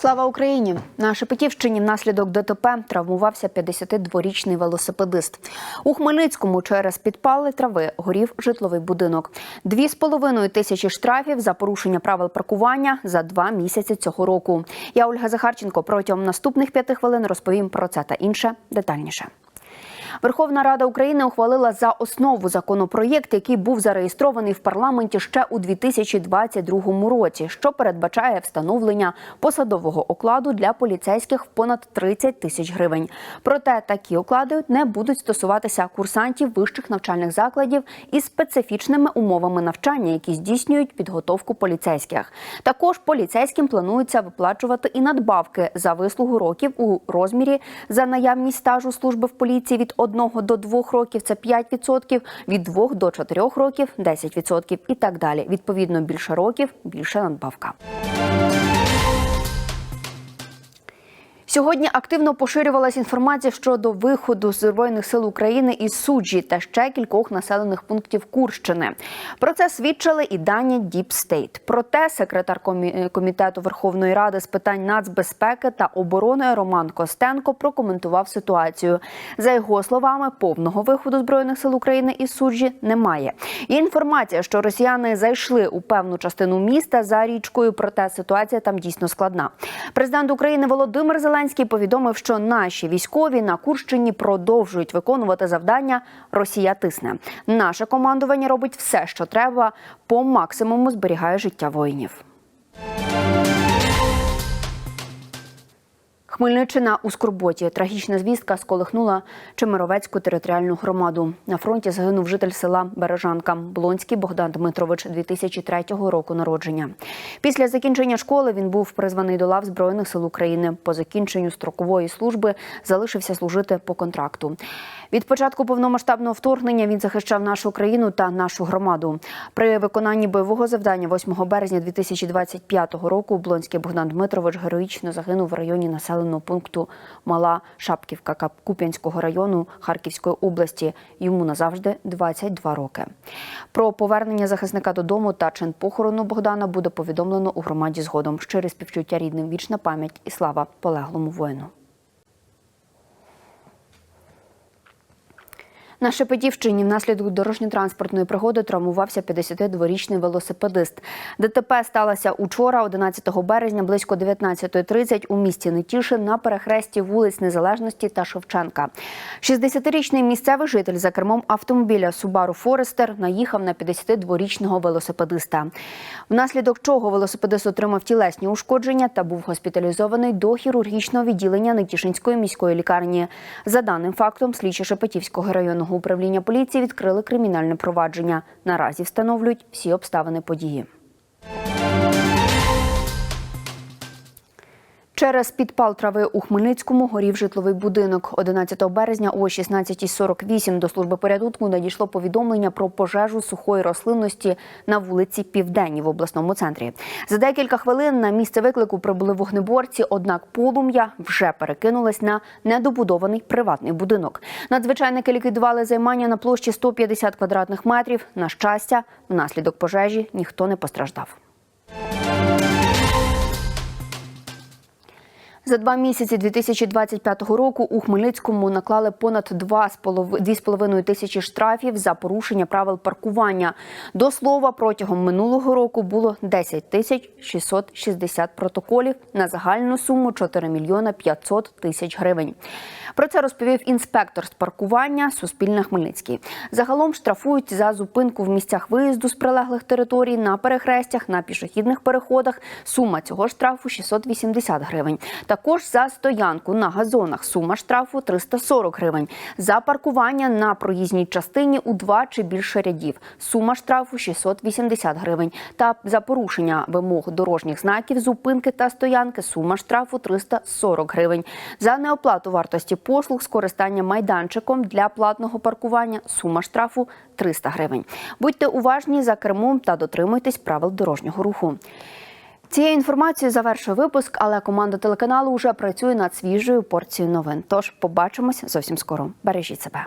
Слава Україні! На Шепетівщині внаслідок ДТП травмувався 52-річний велосипедист. У Хмельницькому через підпали трави горів житловий будинок. Дві з половиною тисячі штрафів за порушення правил паркування за два місяці цього року. Я Ольга Захарченко протягом наступних п'яти хвилин розповім про це та інше детальніше. Верховна Рада України ухвалила за основу законопроєкт, який був зареєстрований в парламенті ще у 2022 році, що передбачає встановлення посадового окладу для поліцейських в понад 30 тисяч гривень. Проте такі оклади не будуть стосуватися курсантів вищих навчальних закладів із специфічними умовами навчання, які здійснюють підготовку поліцейських. Також поліцейським планується виплачувати і надбавки за вислугу років у розмірі за наявність стажу служби в поліції від 1 до 2 років це 5%, від 2 до 4 років 10% і так далі. Відповідно, більше років більше надбавка. Сьогодні активно поширювалась інформація щодо виходу збройних сил України із суджі та ще кількох населених пунктів Курщини. Про це свідчили і дані Deep State. Проте секретар комітету Верховної Ради з питань нацбезпеки та оборони Роман Костенко прокоментував ситуацію. За його словами, повного виходу збройних сил України із суджі немає. Є інформація, що росіяни зайшли у певну частину міста за річкою, проте ситуація там дійсно складна. Президент України Володимир Зеленський повідомив, що наші військові на Курщині продовжують виконувати завдання. Росія тисне. Наше командування робить все, що треба, по максимуму зберігає життя воїнів. Хмельниччина у Скорботі. Трагічна звістка сколихнула Чемеровецьку територіальну громаду. На фронті загинув житель села Бережанка Блонський Богдан Дмитрович 2003 року народження. Після закінчення школи він був призваний до лав Збройних сил України. По закінченню строкової служби залишився служити по контракту. Від початку повномасштабного вторгнення він захищав нашу країну та нашу громаду. При виконанні бойового завдання 8 березня 2025 року Блонський Богдан Дмитрович героїчно загинув в районі населеного пункту Мала Шапківка Куп'янського району Харківської області. Йому назавжди 22 роки. Про повернення захисника додому та чин похорону Богдана буде повідомлено у громаді згодом. Щире співчуття рідним, вічна пам'ять і слава полеглому воїну. На Шепетівщині внаслідок дорожньо-транспортної пригоди травмувався 52-річний велосипедист. ДТП сталося учора, 11 березня, близько 19.30 у місті Нетішин на перехресті вулиць Незалежності та Шевченка. 60-річний місцевий житель за кермом автомобіля Subaru Forester наїхав на 52-річного велосипедиста. Внаслідок чого велосипедист отримав тілесні ушкодження та був госпіталізований до хірургічного відділення Нетішинської міської лікарні. За даним фактом, слідчі Шепетівського районного управління поліції відкрили кримінальне провадження. Наразі встановлюють всі обставини події. Через підпал трави у Хмельницькому горів житловий будинок. 11 березня о 16.48 до служби порятунку надійшло повідомлення про пожежу сухої рослинності на вулиці Південній в обласному центрі. За декілька хвилин на місце виклику прибули вогнеборці, однак полум'я вже перекинулось на недобудований приватний будинок. Надзвичайники ліквідували займання на площі 150 квадратних метрів. На щастя, внаслідок пожежі ніхто не постраждав. За два місяці 2025 року у Хмельницькому наклали понад 2,5 тисячі штрафів за порушення правил паркування. До слова, протягом минулого року було 10 тисяч 660 протоколів на загальну суму 4 мільйона 500 тисяч гривень. Про це розповів інспектор з паркування Суспільне Хмельницький. Загалом штрафують за зупинку в місцях виїзду з прилеглих територій на перехрестях, на пішохідних переходах. Сума цього штрафу 680 гривень. Також за стоянку на газонах сума штрафу 340 гривень. За паркування на проїзній частині у два чи більше рядів. Сума штрафу 680 гривень. Та за порушення вимог дорожніх знаків зупинки та стоянки сума штрафу 340 гривень. За неоплату вартості послуг з користання майданчиком для платного паркування сума штрафу 300 гривень. Будьте уважні за кермом та дотримуйтесь правил дорожнього руху. Цією інформацією завершує випуск, але команда телеканалу вже працює над свіжою порцією новин. Тож побачимось зовсім скоро. Бережіть себе.